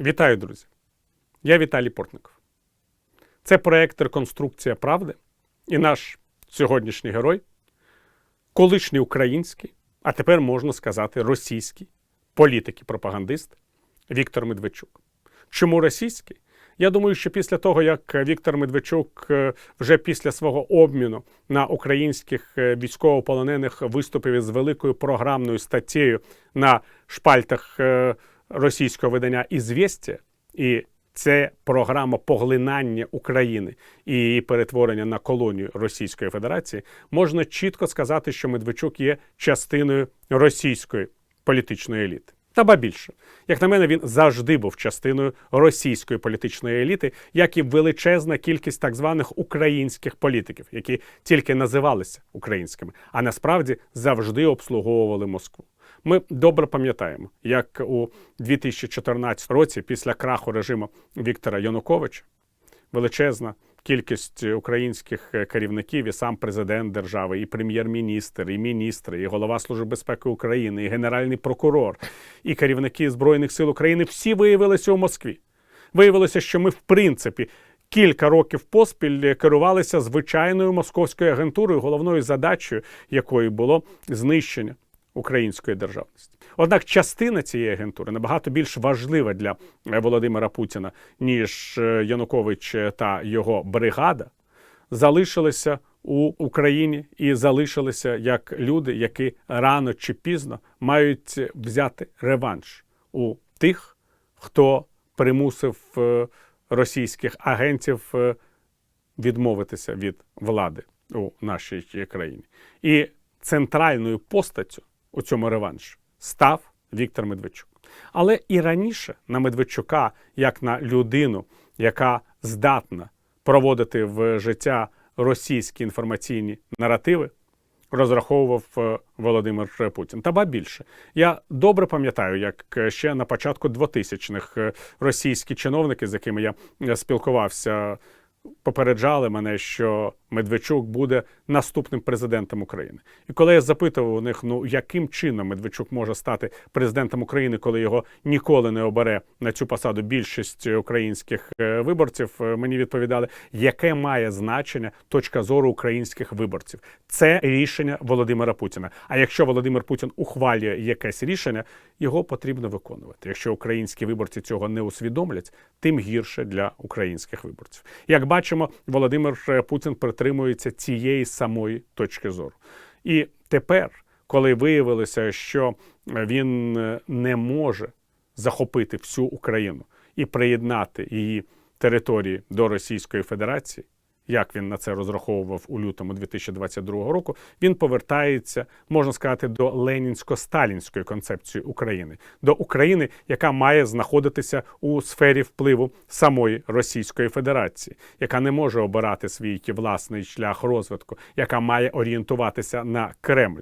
Вітаю, друзі! Я Віталій Портников. Це проект Реконструкція правди і наш сьогоднішній герой, колишній український, а тепер можна сказати, російський політик і пропагандист Віктор Медведчук. Чому російський? Я думаю, що після того, як Віктор Медведчук е, вже після свого обміну на українських е, військовополонених виступив із великою програмною статтєю на шпальтах е, російського видання «Ізвєстія», і це програма поглинання України і її перетворення на колонію Російської Федерації, можна чітко сказати, що Медведчук є частиною російської політичної еліти. Та ба більше, як на мене, він завжди був частиною російської політичної еліти, як і величезна кількість так званих українських політиків, які тільки називалися українськими, а насправді завжди обслуговували Москву. Ми добре пам'ятаємо, як у 2014 році, після краху режиму Віктора Януковича, величезна кількість українських керівників, і сам президент держави, і прем'єр-міністр, і міністри, і голова Служби безпеки України, і генеральний прокурор, і керівники Збройних сил України всі виявилися у Москві. Виявилося, що ми, в принципі, кілька років поспіль керувалися звичайною московською агентурою, головною задачею якої було знищення української державності. Однак частина цієї агентури набагато більш важлива для Володимира Путіна, ніж е, Янукович та його бригада, залишилися у Україні і залишилися як люди, які рано чи пізно мають взяти реванш у тих, хто примусив е, російських агентів е, відмовитися від влади у нашій країні. І центральною постаттю у цьому реванші став Віктор Медведчук. Але і раніше на Медведчука, як на людину, яка здатна проводити в життя російські інформаційні наративи, розраховував е, Володимир Путін. Та ба більше я добре пам'ятаю, як ще на початку 2000-х е, російські чиновники, з якими я е, спілкувався, попереджали мене, що Медведчук буде наступним президентом України. І коли я запитував у них, ну яким чином Медведчук може стати президентом України, коли його ніколи не обере на цю посаду більшість українських е, виборців, е, мені відповідали, яке має значення точка зору українських виборців. Це рішення Володимира Путіна. А якщо Володимир Путін ухвалює якесь рішення, його потрібно виконувати. Якщо українські виборці цього не усвідомлять, тим гірше для українських виборців. Як бачимо, Володимир е, Путін притримується цієї самої точки зору. І тепер, коли виявилося, що він е, не може захопити всю Україну і приєднати її території до Російської Федерації, як він на це розраховував у лютому 2022 року, він повертається, можна сказати, до ленінсько-сталінської концепції України, до України, яка має знаходитися у сфері впливу самої Російської Федерації, яка не може обирати свій власний шлях розвитку, яка має орієнтуватися на Кремль.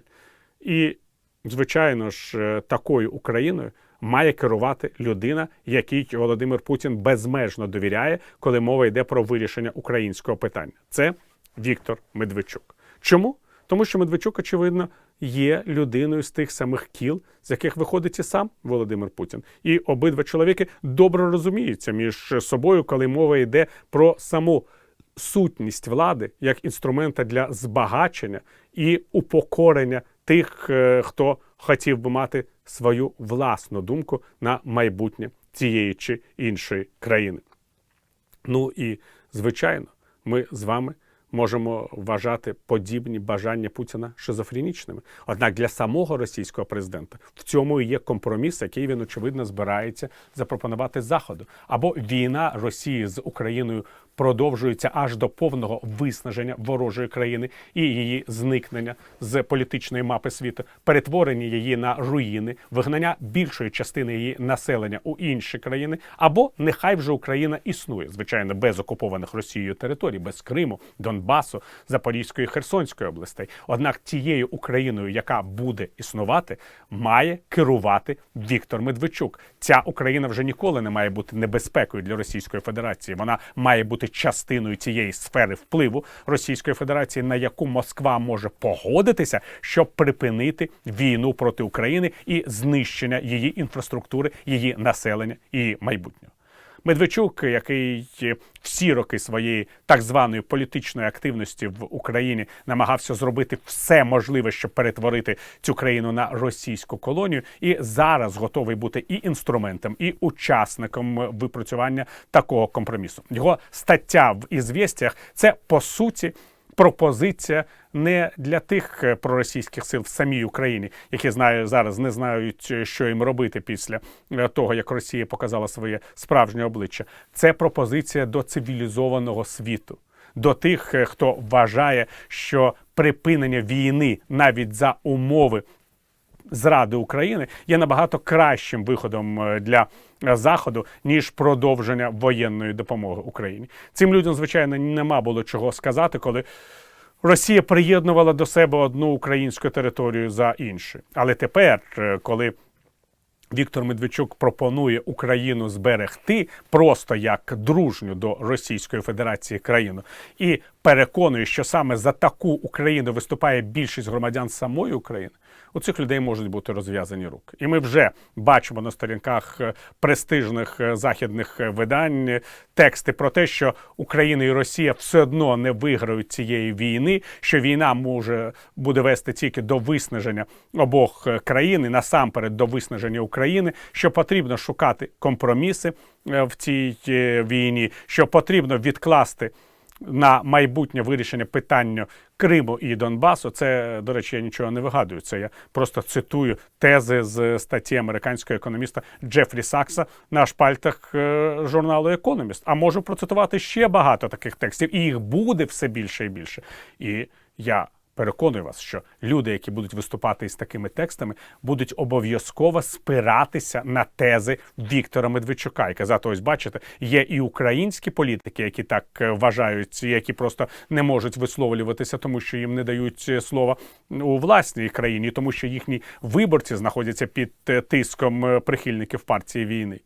І, звичайно ж, е, такою Україною має керувати людина, якій Володимир Путін безмежно довіряє, коли мова йде про вирішення українського питання. Це Віктор Медведчук. Чому? Тому що Медведчук, очевидно, є людиною з тих самих кіл, з яких виходить і сам Володимир Путін. І обидва чоловіки добре розуміються між собою, коли мова йде про саму сутність влади як інструмента для збагачення і упокорення тих, е, хто хотів би мати свою власну думку на майбутнє цієї чи іншої країни. Ну і звичайно, ми з вами можемо вважати подібні бажання Путіна шизофренічними. Однак для самого російського президента в цьому і є компроміс, який він очевидно збирається запропонувати заходу. Або війна Росії з Україною продовжується аж до повного виснаження ворожої країни і її зникнення з політичної мапи світу, перетворення її на руїни, вигнання більшої частини її населення у інші країни, або нехай вже Україна існує, звичайно, без окупованих Росією територій, без Криму, Донбасу, Донбасу, Запорізької і Херсонської областей. Однак тією Україною, яка буде існувати, має керувати Віктор Медведчук. Ця Україна вже ніколи не має бути небезпекою для Російської Федерації. Вона має бути частиною цієї сфери впливу Російської Федерації, на яку Москва може погодитися, щоб припинити війну проти України і знищення її інфраструктури, її населення і майбутнього. Медведчук, який всі роки своєї так званої політичної активності в Україні намагався зробити все можливе, щоб перетворити цю країну на російську колонію, і зараз готовий бути і інструментом, і учасником випрацювання такого компромісу. Його стаття в ізвістях це по суті пропозиція не для тих е, проросійських сил в самій Україні, які знаю зараз не знають, е, що їм робити після е, того, як Росія показала своє справжнє обличчя. Це пропозиція до цивілізованого світу. До тих, хто вважає, що припинення війни навіть за умови зради України є набагато кращим виходом для заходу ніж продовження воєнної допомоги Україні. Цим людям, звичайно, нема було чого сказати, коли. Росія приєднувала до себе одну українську територію за іншу. Але тепер, коли Віктор Медведчук пропонує Україну зберегти просто як дружню до Російської Федерації країну і переконує, що саме за таку Україну виступає більшість громадян самої України. У цих людей можуть бути розв'язані руки, і ми вже бачимо на сторінках е, престижних е, західних е, видань тексти про те, що Україна і Росія все одно не виграють цієї війни, що війна може буде вести тільки до виснаження обох країн і насамперед до виснаження України, що потрібно шукати компроміси в цій війні, що потрібно відкласти на майбутнє вирішення питання Криму і Донбасу. Це, до речі, я нічого не вигадую. Це я просто цитую тези з статті американського економіста Джефрі Сакса на шпальтах е, журналу Економіст. А можу процитувати ще багато таких текстів, і їх буде все більше і більше. І я переконую вас, що люди, які будуть виступати із такими текстами, будуть обов'язково спиратися на тези Віктора Медведчука і казати: ось бачите, є і українські політики, які так е, вважають, які просто не можуть висловлюватися, тому що їм не дають е, слова у власній країні, тому що їхні виборці знаходяться під е, тиском прихильників партії війни.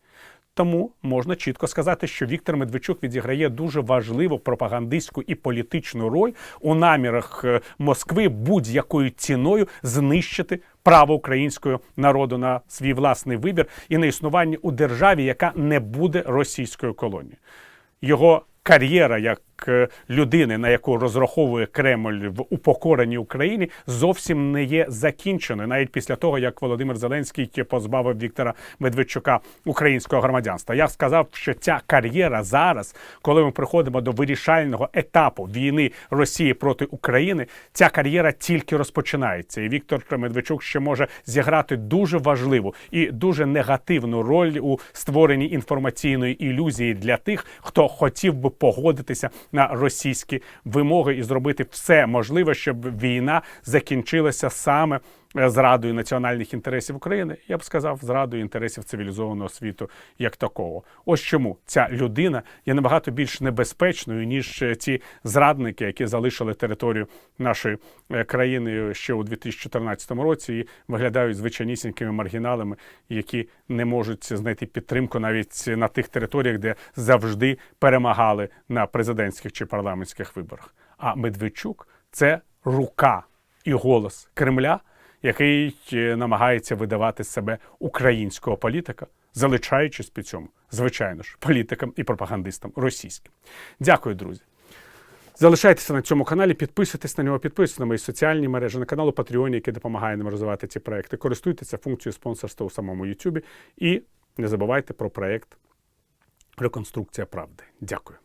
Тому можна чітко сказати, що Віктор Медведчук відіграє дуже важливу пропагандистську і політичну роль у намірах е, Москви будь-якою ціною знищити право українського народу на свій власний вибір і на існування у державі, яка не буде російською колонією. Його кар'єра як е, людини, на яку розраховує Кремль в упокореній Україні, зовсім не є закінченою, навіть після того як Володимир Зеленський позбавив Віктора Медведчука українського громадянства. Я сказав, що ця кар'єра зараз, коли ми приходимо до вирішального етапу війни Росії проти України, ця кар'єра тільки розпочинається, і Віктор Медведчук ще може зіграти дуже важливу і дуже негативну роль у створенні інформаційної ілюзії для тих, хто хотів би погодитися на російські вимоги і зробити все можливе, щоб війна закінчилася саме зрадою національних інтересів України. Я б сказав, зрадою інтересів цивілізованого світу як такого. Ось чому ця людина є набагато більш небезпечною ніж е, ті зрадники, які залишили територію нашої е, країни ще у 2014 році і виглядають звичайнісінькими маргіналами, які не можуть знайти підтримку навіть на тих територіях, де завжди перемагали на президентських чи парламентських виборах. А Медведчук це рука і голос Кремля, який е, намагається видавати себе українського політика, залишаючись під цьому, звичайно ж, політикам і пропагандистам російським. Дякую, друзі. Залишайтеся на цьому каналі, підписуйтесь на нього, підписуйтесь на мої соціальні мережі, на канал у Патреоні, який допомагає нам розвивати ці проекти. Користуйтеся функцією спонсорства у самому Ютубі і не забувайте про проект Реконструкція правди. Дякую.